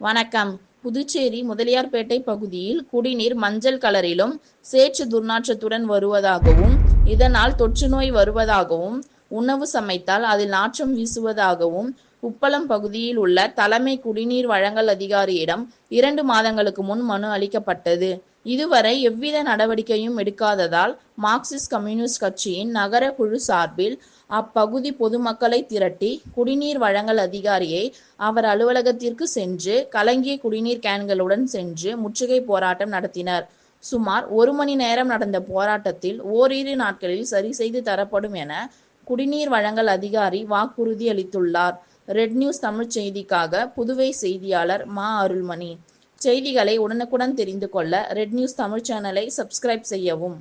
வணக்கம். புதுச்சேரி முதலியார்பேட்டை பகுதியில் குடிநீர் மஞ்சள் கலரிலும் சேற்று துர்நாற்றத்துடன் வருவதாகவும் இதனால் தொற்றுநோய் வருவதாகவும் உணவு சமைத்தால் அதில் நாற்றம் வீசுவதாகவும் உப்பளம் பகுதியில் உள்ள தலைமை குடிநீர் வழங்கல் அதிகாரியிடம் இரண்டு மாதங்களுக்கு முன் மனு அளிக்கப்பட்டது. இதுவரை எவ்வித நடவடிக்கையும் எடுக்காததால் மார்க்சிஸ்ட் கம்யூனிஸ்ட் கட்சியின் நகர குழு சார்பில் அப்பகுதி பொதுமக்களை திரட்டி குடிநீர் வழங்கல் அதிகாரியை அவர் அலுவலகத்திற்கு சென்று கலங்கிய குடிநீர் கேன்களுடன் சென்று முற்றுகை போராட்டம் நடத்தினர். சுமார் ஒரு மணி நேரம் நடந்த போராட்டத்தில் ஓரிரு நாட்களில் சரி செய்து தரப்படும் என குடிநீர் வழங்கல் அதிகாரி வாக்குறுதி அளித்துள்ளார். ரெட் நியூஸ் தமிழ் செய்திக்காக புதுவை செய்தியாளர் மா அருள்மணி. செய்திகளை உடனுக்குடன் தெரிந்து கொள்ள ரெட் நியூஸ் தமிழ் சேனலை சப்ஸ்கிரைப் செய்யவும்.